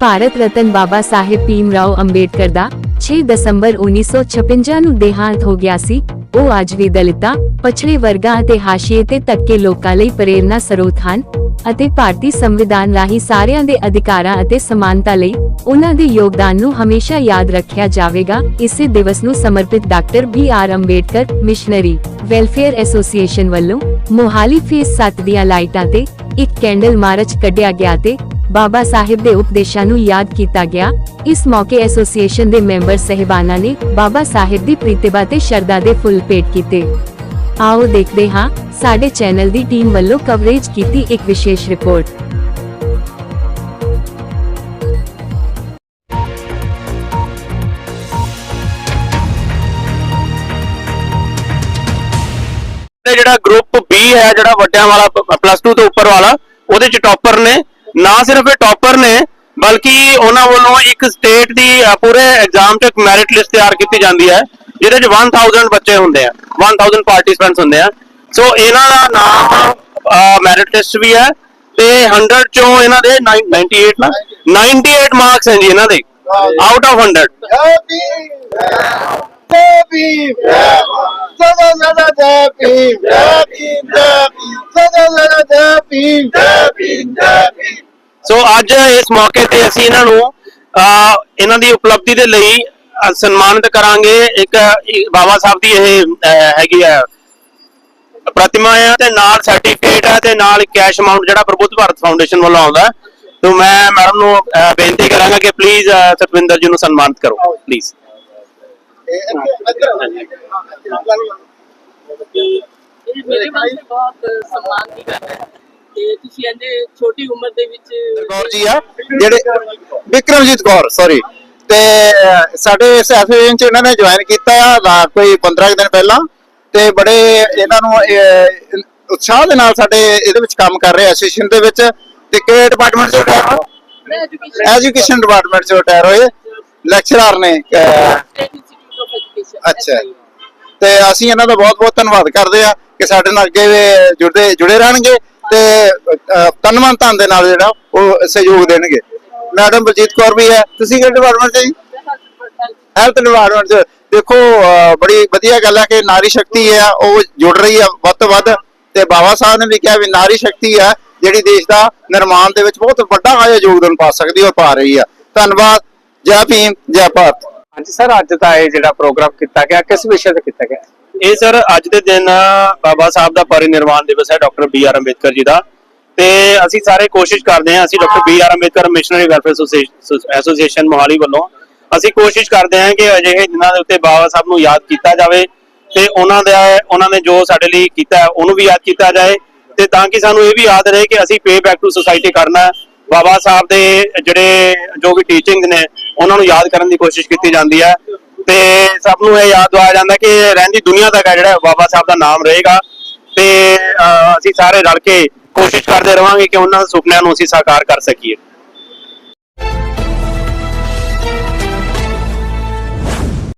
ਭਾਰਤ ਰਤਨ ਬਾਬਾ ਸਾਹਿਬ ਭੀਮ ਰਾਓ ਅੰਬੇਡਕਰ ਦਾ 6 ਦਸੰਬਰ 1956 ਨੂੰ ਦੇਹਾਂਤ ਹੋ ਗਿਆ ਸੀ। ਉਹ ਅੱਜ ਵੀ ਦਲਿਤਾਂ, ਪਛੜੇ ਵਰਗਾਂ ਅਤੇ ਹਾਸ਼ੀਏ ਤੇ ਤੱਕੇ ਲੋਕਾਂ ਲਈ ਪ੍ਰੇਰਨਾ ਸਰੋਤ ਹਨ ਅਤੇ ਭਾਰਤੀ ਸੰਵਿਧਾਨ ਰਾਹੀਂ ਸਾਰਿਆਂ ਦੇ ਅਧਿਕਾਰਾਂ ਅਤੇ ਸਮਾਨਤਾ ਲਈ ਉਹਨਾਂ ਦੇ ਯੋਗਦਾਨ ਨੂੰ ਹਮੇਸ਼ਾ ਯਾਦ ਰੱਖਿਆ ਜਾਵੇਗਾ। ਇਸੇ ਦਿਵਸ ਨੂੰ ਸਮਰਪਿਤ doctor B R Ambedkar missionary welfare association ਵੱਲੋਂ ਮੋਹਾਲੀ ਫੇਸ 7 ਦੀਆਂ ਲਾਈਟਾਂ ਤੇ ਇੱਕ ਕੈਂਡਲ ਮਾਰਚ ਕੱਢਿਆ ਗਿਆ ਤੇ ਬਾਬਾ ਸਾਹਿਬ ਦੇ ਉਪਦੇਸ਼ਾਂ ਨੂੰ ਯਾਦ ਕੀਤਾ ਗਿਆ। ਇਸ ਮੌਕੇ ਐਸੋਸੀਏਸ਼ਨ ਦੇ ਮੈਂਬਰ ਸਹਿਬਾਨਾਂ ਨੇ ਬਾਬਾ ਸਾਹਿਬ ਦੀ ਪ੍ਰਤਿਭਾ ਤੇ ਸ਼ਰਧਾ ਦੇ ਫੁੱਲ ਭੇਟ ਕੀਤੇ। ਆਓ ਦੇਖਦੇ ਹਾਂ, ਸਾਡੇ ਚੈਨਲ ਦੀ ਟੀਮ ਵੱਲੋਂ ਕਵਰੇਜ ਕੀਤੀ ਇੱਕ ਵਿਸ਼ੇਸ਼ ਰਿਪੋਰਟ ਜਿਹੜਾ ਗਰੁੱਪ B ਹੈ, ਜਿਹੜਾ ਵੱਡਿਆਂ ਵਾਲਾ ਪਲੱਸ 2 ਤੋਂ ਉੱਪਰ ਵਾਲਾ, ਉਹਦੇ ਚ ਟੌਪਰ ਨੇ। ਨਾ ਸਿਰਫ ਇਹ ਟੌਪਰ ਨੇ, ਬਲਕਿ ਉਹਨਾਂ ਵੱਲੋਂ ਇੱਕ ਸਟੇਟ ਦੀ ਪੂਰੇ ਐਗਜ਼ਾਮ 'ਚ ਇੱਕ ਮੈਰਿਟ ਲਿਸਟ ਤਿਆਰ ਕੀਤੀ ਜਾਂਦੀ ਹੈ, ਜਿਹਦੇ 'ਚ 1000 ਬੱਚੇ ਹੁੰਦੇ ਆ 1000 ਪਾਰਟਿਸਪੈਂਟਸ ਹੁੰਦੇ ਆ। ਸੋ ਇਹਨਾਂ ਦਾ ਨਾਮ ਮੈਰਿਟ ਲਿਸਟ ਵੀ ਹੈ, ਤੇ 100 ਚੋਂ ਇਹਨਾਂ ਦੇ 98 ਨਾ? 98 ਮਾਰਕਸ ਹੈ ਜੀ ਇਹਨਾਂ ਦੇ। Out of 100 Happy! Sada sada happy! Happy! Happy! Sada sada happy! Happy! Happy! So ਅੱਜ ਇਸ ਮੌਕੇ ਤੇ ਅਸੀਂ ਇਹਨਾਂ ਨੂੰ ਅਹ, ਇਹਨਾਂ ਦੀ ਉਪਲਬਧੀ ਦੇ ਲਈ ਅਹ, ਸਨਮਾਨਿਤ ਕਰਾਂਗੇ ਇੱਕ ਇਹ ਬਾਬਾ ਸਾਹਿਬ ਦੀ ਇਹ ਅਹ, ਹੈਗੀ ਹੈ ਪ੍ਰਤਿਮਾ ਹੈ ਤੇ ਨਾਲ ਸਰਟੀਫਿਕੇਟ ਹੈ ਤੇ ਨਾਲ ਕੈਸ਼ ਅਮਾਉਂਟ ਜਿਹੜਾ ਪ੍ਰਬੁੱਧ ਭਾਰਤ ਫਾਊਂਡੇਸ਼ਨ ਵੱਲੋਂ ਆਉਂਦਾ ਹੈ। ਤੇ ਮੈਂ ਮੈਡਮ ਨੂੰ ਅਹ, ਬੇਨਤੀ ਕਰਾਂਗਾ ਕਿ ਪਲੀਜ਼ ਸਤਵਿੰਦਰ ਜੀ ਨੂੰ ਸਨਮਾਨਿਤ ਕਰੋ ਪਲੀਜ਼ ਇਹ ਮੇਰੇ ਵਾਸਤੇ ਬਹੁਤ ਸਨਮਾਨ ਦੀ ਗੱਲ ਹੈ ਤੇ ਤੁਸੀਂ ਇੰਨੇ ਛੋਟੀ ਉਮਰ ਦੇ ਵਿੱਚ ਕੌਰ ਜੀ ਆ ਜਿਹੜੇ ਵਿਕਰਮਜੀਤ ਕੌਰ ਸੌਰੀ ਤੇ ਸਾਡੇ ਇਸ ਐਸੋਸੀਏਸ਼ਨ ਚ ਇਹਨਾਂ ਨੇ ਜੁਆਇਨ ਕੀਤਾ ਆ ਲਾ- ਕੋਈ 15 ਕੁ ਦਿਨ ਪਹਿਲਾਂ। ਤੇ ਬੜੇ ਇਹਨਾਂ ਨੂੰ ਇਹ, ਉਤਸ਼ਾਹ ਦੇ ਨਾਲ ਸਾਡੇ ਇਹਦੇ ਵਿੱਚ ਕੰਮ ਕਰ ਰਹੇ ਐਸੋਸੀਏਸ਼ਨ ਦੇ ਵਿੱਚ। ਤੇ ਕਿਹੜੇ ਡਿਪਾਰਟਮੈਂਟ ਚ ਰਿਟਾਇਰ ਐਜੂਕੇਸ਼ਨ ਡਿਪਾਰਟਮੈਂਟ ਚ ਰਿਟਾਇਰ ਹੋਏ। ਲੈਕਚਰਰ ਨੇ ਅਹ, ਸਟੇਟ ਇੰਸਟੀਚਿਊਟ ਆਫ ਐਜੂਕੇਸ਼ਨ ਅੱਛਾ। ਤੇ ਅਸੀਂ ਇਹਨਾਂ ਦਾ ਬਹੁਤ ਬਹੁਤ ਧੰਨਵਾਦ ਕਰਦੇ ਆ ਕਿ ਸਾਡੇ ਨਾਲ ਅੱਗੇ ਜੁੜਦੇ ਜੁੜੇ ਰਹਿਣਗੇ ਤੇ ਅਹ, ਧਨ ਦੇ ਨਾਲ ਜਿਹੜਾ ਉਹ ਸਹਿਯੋਗ ਦੇਣਗੇ। ਮੈਡਮ ਬਲਜੀਤ ਕੌਰ ਵੀ ਹੈ। ਤੁਸੀਂ ਕਿਹੜੇ ਡਿਪਾਰਟਮੈਂਟ ਚ ਜੀ? ਹੈਲਥ ਡਿਪਾਰਟਮੈਂਟ ਚ। ਦੇਖੋ ਬੜੀ ਵਧੀਆ ਗੱਲ ਹੈ ਕਿ ਨਾਰੀ ਸ਼ਕਤੀ ਹੈ ਉਹ ਜੁੜ ਰਹੀ ਹੈ ਵੱਧ ਤੋਂ ਵੱਧ। ਤੇ ਬਾਬਾ ਸਾਹਿਬ ਨੇ ਵੀ ਕਿਹਾ ਵੀ ਨਾਰੀ ਸ਼ਕਤੀ ਹੈ ਜਿਹੜੀ ਦੇਸ਼ ਦਾ ਨਿਰਮਾਣ ਦੇ ਵਿੱਚ ਬਹੁਤ ਵੱਡਾ ਯੋਗਦਾਨ ਪਾ ਸਕਦੀ ਔਰ ਪਾ ਰਹੀ ਹੈ। ਧੰਨਵਾਦ। ਜੈ ਭੀਮ ਜੈ ਭਾਰਤ। ਹਾਂਜੀ, ਸਰ, ਅੱਜ ਦਾ ਇਹ ਜਿਹੜਾ ਪ੍ਰੋਗਰਾਮ ਕੀਤਾ ਗਿਆ, ਕਿਸ ਵਿਸ਼ੇ ਤੇ ਕੀਤਾ ਗਿਆ? ਇਹ ਸਰ, ਅੱਜ ਦੇ ਦਿਨ ਬਾਬਾ ਸਾਹਿਬ ਦਾ ਪਰਿਨਿਰਵਾਣ ਦਿਵਸ ਹੈ, doctor B R Ambedkar ji ਦਾ। ਤੇ ਅਸੀਂ ਸਾਰੇ ਕੋਸ਼ਿਸ਼ ਕਰਦੇ ਹਾਂ, ਅਸੀਂ doctor B R Ambedkar missionary welfare association Mohali ਵੱਲੋਂ, ਅਸੀਂ ਕੋਸ਼ਿਸ਼ ਕਰਦੇ ਹਾਂ ਕਿ ਅਜਿਹੇ ਦਿਨਾਂ ਦੇ ਉੱਤੇ ਬਾਬਾ ਸਾਹਿਬ ਨੂੰ ਯਾਦ ਕੀਤਾ ਜਾਵੇ ਤੇ ਉਹਨਾਂ ਦਾ, ਉਹਨਾਂ ਨੇ ਜੋ ਸਾਡੇ ਲਈ ਕੀਤਾ, ਉਹਨੂੰ ਵੀ ਯਾਦ ਕੀਤਾ ਜਾਏ ਤੇ ਤਾਂ ਕਿ ਸਾਨੂੰ ਇਹ ਵੀ ਯਾਦ ਰਹੇ ਕਿ ਅਸੀਂ ਪੇ ਬੈਕ ਟੂ ਸੁਸਾਇਟੀ ਕਰਨਾ ਬਾਬਾ ਸਾਹਿਬ ਦੇ ਜਿਹੜੇ ਜੋ ਵੀ ਟੀਚਿੰਗਸ ਨੇ ਉਹਨਾਂ ਨੂੰ ਯਾਦ ਕਰਨ ਦੀ ਕੋਸ਼ਿਸ਼ ਕੀਤੀ ਜਾਂਦੀ ਹੈ। ਤੇ ਸਭ ਨੂੰ ਇਹ ਯਾਦ ਦਵਾਇਆ ਜਾਂਦਾ ਕਿ ਰਹਿੰਦੀ ਦੁਨੀਆ ਤੱਕ ਹੈ ਜਿਹੜਾ ਬਾਬਾ ਸਾਹਿਬ ਦਾ ਨਾਮ ਰਹੇਗਾ। ਤੇ ਅਹ, ਅਸੀਂ ਸਾਰੇ ਰਲ ਕੇ ਕੋਸ਼ਿਸ਼ ਕਰਦੇ ਰਵਾਂਗੇ ਕਿ ਉਹਨਾਂ ਦੇ ਸੁਪਨਿਆਂ ਨੂੰ ਅਸੀਂ ਸਾਕਾਰ ਕਰ ਸਕੀਏ।